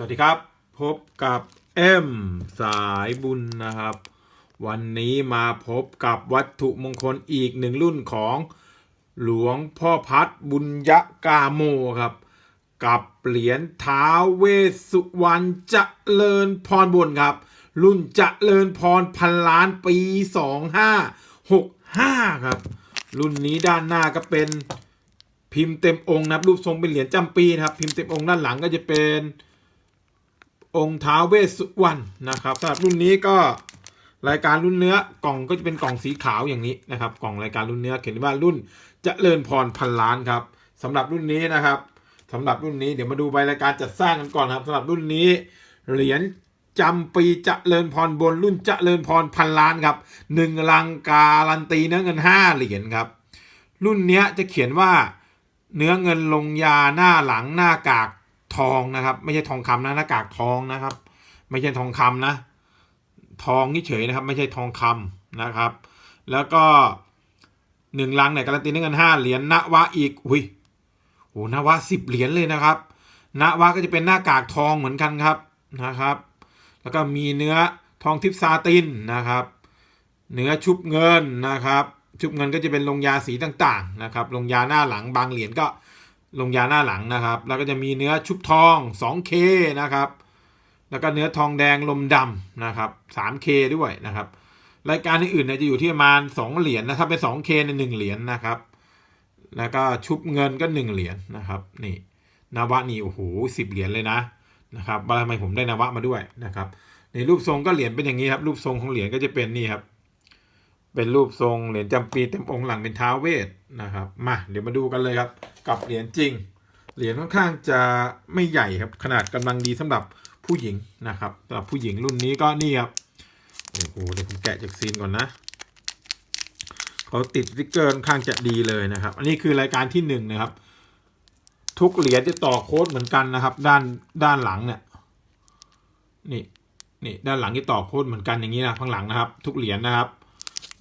สวัสดีครับ พบกับเอ็มสายบุญนะครับ วันนี้มาพบกับวัตถุมงคลอีกหนึ่งรุ่นของหลวงพ่อพัดบุญยกาโมครับ กับเหรียญท้าเวสุวรรณเจริญพรบุญครับ รุ่นเจริญพรพันล้านปี 2565 ครับ รุ่นนี้ด้านหน้าก็เป็นพิมพ์เต็มองค์นะครับรูปทรงเป็นเหรียญจำปีนะครับ พิมพ์เต็มองค์ด้านหลังก็จะเป็น องค์ท้าเวสสุวรรณนะครับสำหรับรุ่นนี้ก็รายการรุ่นเนื้อกล่องก็จะเป็นกล่องสีขาวอย่างนี้นะครับ กล่องรายการรุ่นเนื้อเขียนว่ารุ่นจเจริญพรพันล้านครับสำหรับรุ่นนี้นะครับสำหรับรุ่นนี้เดี๋ยวมาดูใบรายการจัดสร้างกันก่อนครับสำหรับรุ่นนี้เหรียญจำปีจเจริญพรบนรุ่นจเจริญพรพันล้านครับหนึ่งลังการันตีเนื้อเงินห้าเหรียญครับ รุ่นเนี้ยจะเขียนว่าเนื้อเงินลงยาหน้าหลังหน้ากาก ทองนะครับ ไม่ใช่ทองคำนะหน้ากากทองนะครับ ไม่ใช่ทองคำนะ ทองนี่เฉยนะครับ ไม่ใช่ทองคำนะครับ แล้วก็หนึ่งลังเนี่ยการันตีเนื้เงินห้าเหรียญนวะอีกอุ้ยโหนวะสิบเหรียญเลยนะครับนวะก็จะเป็นหน้ากากทองเหมือนกันครับนะครับ แล้วก็มีเนื้อทองทิพซาตินนะครับ เนื้อชุบเงินนะครับ ชุบเงินก็จะเป็นลงยาสีต่างๆนะครับลงยาหน้าหลังบางเหรียญก็ ลงยาหน้าหลังนะครับ แล้วก็จะมีเนื้อชุบทอง 2K นะครับ แล้วก็เนื้อทองแดงลมดำนะครับ 3K ด้วยนะครับ รายการอื่นๆเนี่ยจะอยู่ที่ประมาณ 2 เหรียญนะถ้าเป็น 2K ในหนึ่งเหรียญนะครับ แล้วก็ชุบเงินก็ 1 เหรียญนะครับ นี่นวะนี่โอ้โหสิบเหรียญเลยนะนะครับว่าทำไมผมได้นวะมาด้วยนะครับ ในรูปทรงก็เหรียญเป็นอย่างนี้ครับ รูปทรงของเหรียญก็จะเป็นนี่ครับ เป็นรูปทรงเหรียญจำปีเต็มองค์หลังเป็นท้าวเวทนะครับ มาเดี๋ยวมาดูกันเลยครับ กับเหรียญจริง เหรียญค่อนข้างจะไม่ใหญ่ครับ ขนาดกำลังดีสำหรับผู้หญิงนะครับสำหรับผู้หญิงรุ่นนี้ก็นี่ครับโอ้โหเดี๋ยวผมแกะจากซีนก่อนนะเขาติดสติ๊กเกอร์ค่อนข้างจะดีเลยนะครับ อันนี้คือรายการที่หนึ่งนะครับ ทุกเหรียญจะต่อโค้ดเหมือนกันนะครับ ด้านด้านหลังเนี่ยนี่นี่ด้านหลังที่ต่อโค้ดเหมือนกันอย่างนี้นะข้างหลังนะครับ ทุกเหรียญนะครับ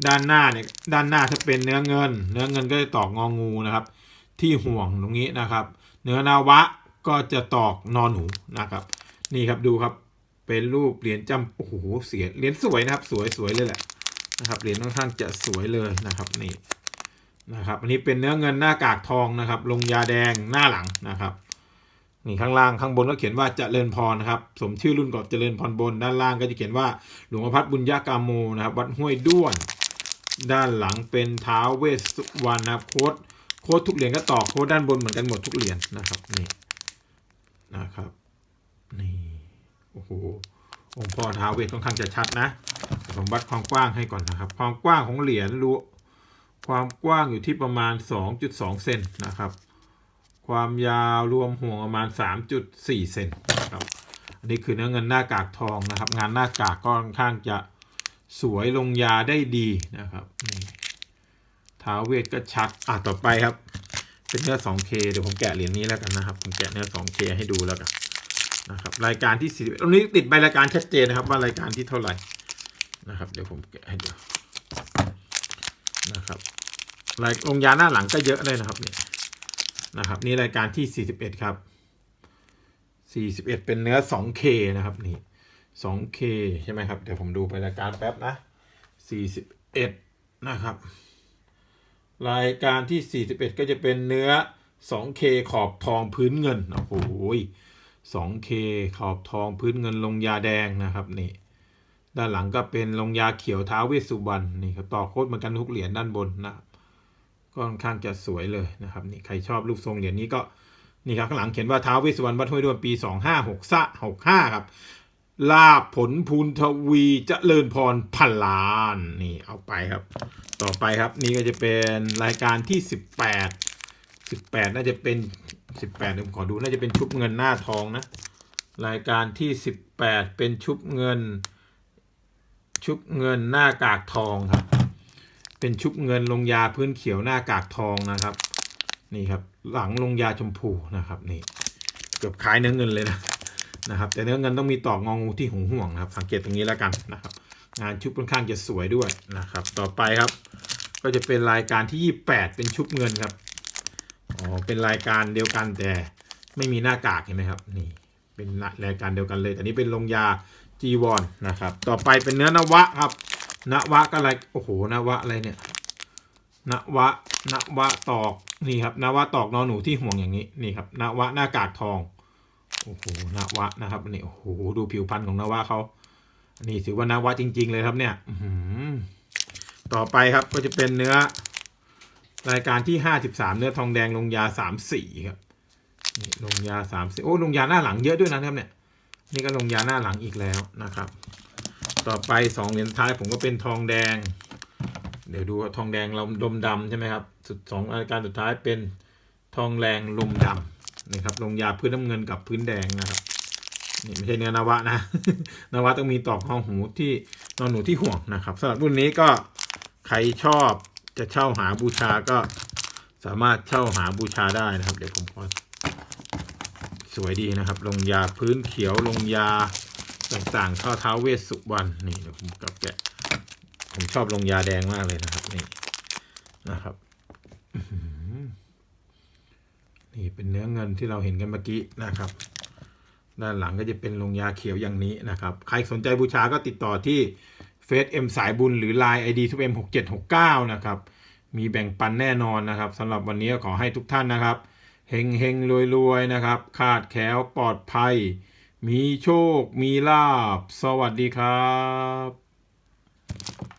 ด้านหน้าเนี่ยด้านหน้าถ้าเป็นเนื้อเงิน เนื้อเงินก็จะตอกงองูนะครับ ที่ห่วงตรงนี้นะครับเนื้อนาวะก็จะตอกนอนหนูนะครับ นี่ครับดูครับเป็นรูปเหรียญจำโอ้โหเสียเหรียญสวยนะครับ สวยสวยเลยแหละนะครับเหรียญค่อนข้างจะสวยเลยนะครับนี่นะครับอันนี้เป็นเนื้อเงินหน้ากากทองนะครับ ลงยาแดงหน้าหลังนะครับนี่ข้างล่างข้างบนก็เขียนว่าเจริญพรนะครับ สมชื่อรุ่นก่อนเจริญพรบน ด้านล่างก็จะเขียนว่าหลวงพ่อพัดบุญญากาโมนะครับ วัดห้วยด้วน ด้านหลังเป็นเท้าวเวสสุวรรณโค้ดโค้ดทุกเหรียญก็ต่อโค้ดด้านบนเหมือนกันหมดทุกเหรียญนะครับนี่นะครับนี่โอ้โหองค์พ่อท้าเวสค่อนข้างจะชัดนะผมวัดความกว้างให้ก่อนนะครับ ความกว้างของเหรียญรู้ความกว้างอยู่ที่ประมาณ 2.2 เซนนะครับ ความยาวรวมห่วงประมาณ 3.4 เซนนะครับอันนี้คือเนื้อเงินหน้ากากทองนะครับ งานหน้ากากก็ค่อนข้างจะสวยลงยาได้ดีนะครับนี่ ท้าเวทก็ชัดอะต่อไปครับ เป็นเนื้อ 2K เดี๋ยวผมแกะเหรียญนี้แล้วกันนะครับ ผมแกะเนื้อ 2K ให้ดูแล้วกันนะครับ รายการที่40ตรงนี้ติดใบรายการชัดเจนนะครับ ว่ารายการที่เท่าไหร่นะครับ เดี๋ยวผมแกะให้ดูนะครับรายลงยาหน้าหลังก็เยอะเลยนะครับเนี่ยนะครับ นี่รายการที่ 41 ครับ 41 เป็นเนื้อ 2K นะครับนี่ 2K ใช่ไหมครับ เดี๋ยวผมดูไปรายการแป๊บนะ 41 นะครับ รายการที่ 41 ก็จะเป็นเนื้อ 2K ขอบทองพื้นเงิน โอ้โห 2K ขอบทองพื้นเงินลงยาแดงนะครับนี่ ด้านหลังก็เป็นลงยาเขียวท้าวเวสสุวรรณนี่ครับต่อโคตรเหมือนกันทุกเหรียญด้านบนนะครับก็ค่อนข้างจะสวยเลยนะครับนี่ใครชอบรูปทรงเหรียญนี้ก็นี่ครับข้างหลังเขียนว่าท้าวเวสสุวรรณวัดห้วยด้วนปี 256ซะ65ครับ ลาบผลพูนทวีเจริญพรพันล้านนี่เอาไปครับ ต่อไปครับนี่ก็จะเป็นรายการที่ 18 18 น่าจะเป็น 18เดี๋ยวผมขอดูน่าจะเป็นชุบเงินหน้าทองนะ รายการที่ 18 เป็นชุบเงิน ชุบเงินหน้ากากทองครับ เป็นชุบเงินลงยาพื้นเขียวหน้ากากทองนะครับ นี่ครับหลังลงยาชมพูนะครับนี่เกือบคล้ายเนื้อเงินเลยนะ นะครับ แต่เนื้อเงินต้องมีตอกงองูที่หูห่วงนะครับ สังเกตตรงนี้แล้วกันนะครับ งานชุบค่อนข้างจะสวยด้วยนะครับ ต่อไปครับ ก็จะเป็นรายการที่ 28 เป็นชุบเงินครับอ๋อเป็นรายการเดียวกันแต่ไม่มีหน้ากากเห็นไหมครับนี่เป็นรายการเดียวกันเลยแต่นี้เป็นลงยาจีวรนะครับ ต่อไปเป็นเนื้อนวะครับนวะก็อะไรโอ้โหนวะอะไรเนี่ยนวะนวะตอกนี่ครับนวะตอกนอหนูที่ห่วงอย่างนี้นี่ครับนวะหน้ากากทอง โอ้โหนวะนะครับนี่โอ้โหดูผิวพรรณของนวะเขาอันี่ถือว่านวะจริง ๆ เลยครับเนี่ยอืต่อไปครับก็จะเป็นเนื้อ รายการที่ห้าสิบสามเนื้อทองแดงลงยาสามสี่ครับนี่ลงยาสามสี่โอ้ลงยาหน้าหลังเยอะด้วยนะครับเนี่ย นี่ก็ลงยาหน้าหลังอีกแล้วนะครับ ต่อไปสองเหรียญท้ายผมก็เป็นทองแดง เดี๋ยวดูทองแดงเราลมดำใช่ไหมครับสุดสองรายการสุดท้ายเป็นทองแรงลมดำ นะครับลงยาพื้นน้ำเงินกับพื้นแดงนะครับนี่ไม่ใช่เนื้อนวะนะนวะต้องมีตอกห้องหูที่นอนหนูที่ห่วงนะครับสำหรับรุ่นนี้ก็ใครชอบจะเช่าหาบูชาก็สามารถเช่าหาบูชาได้นะครับ เดี๋ยวผมขอสวยดีนะครับ ลงยาพื้นเขียวลงยาต่างๆข้อเท้าเวสสุวรรณนี่เดี๋ยวผมกับแกะผมชอบลงยาแดงมากเลยนะครับนี่นะครับ นี่เป็นเนื้อเงินที่เราเห็นกันเมื่อกี้นะครับ ด้านหลังก็จะเป็นลงยาเขียวอย่างนี้นะครับ ใครสนใจบูชาก็ติดต่อที่เฟซเอ็มสายบุญหรือ Line ID ทุกเอ็มหกเจ็ดหกเก้านะครับ มีแบ่งปันแน่นอนนะครับสำหรับวันนี้ขอให้ทุกท่านนะครับเฮงเฮงรวยรวยๆนะครับคาดแคล้วปลอดภัย มีโชค มีลาบ สวัสดีครับ